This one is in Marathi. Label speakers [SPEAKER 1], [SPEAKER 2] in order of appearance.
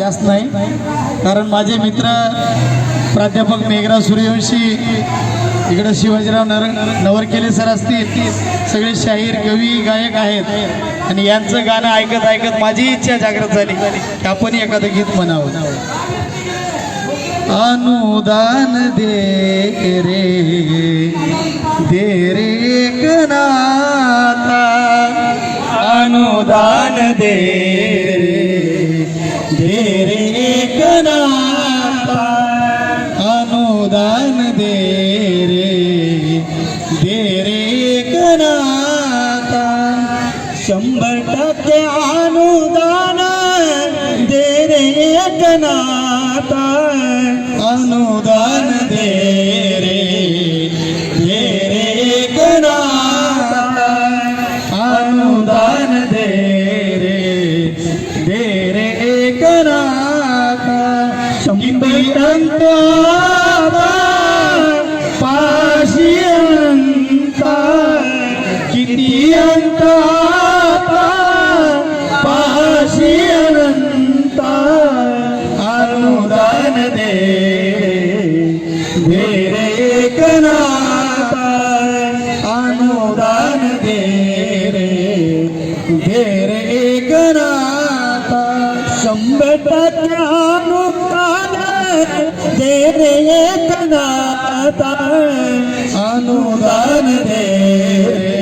[SPEAKER 1] जास्त नाही. कारण माझे मित्र प्राध्यापक मेघराज सूर्यवंशी इकडं शिवाजीराव नर नवरकेले सर असतील सगळे शाहीर कवी गायक आहेत. आणि यांचं गाणं ऐकत ऐकत माझी इच्छा जागृत झाली की आपण एखादं गीत म्हणावं. अनुदान दे रे दे रे कनाता. अनुदान दे अनुदान दे रे दे रे कनाता। शंभर टक्के अनुदान दे रे कनाता। अनुदान दे रे दे रे कनाता। अनुदान दे रे दे रे कनाता। शंभर पाशी अनुदान दे अनुदान दे रे शंभर टक्के अनुदान दे रे कनाता अनुदान दे रे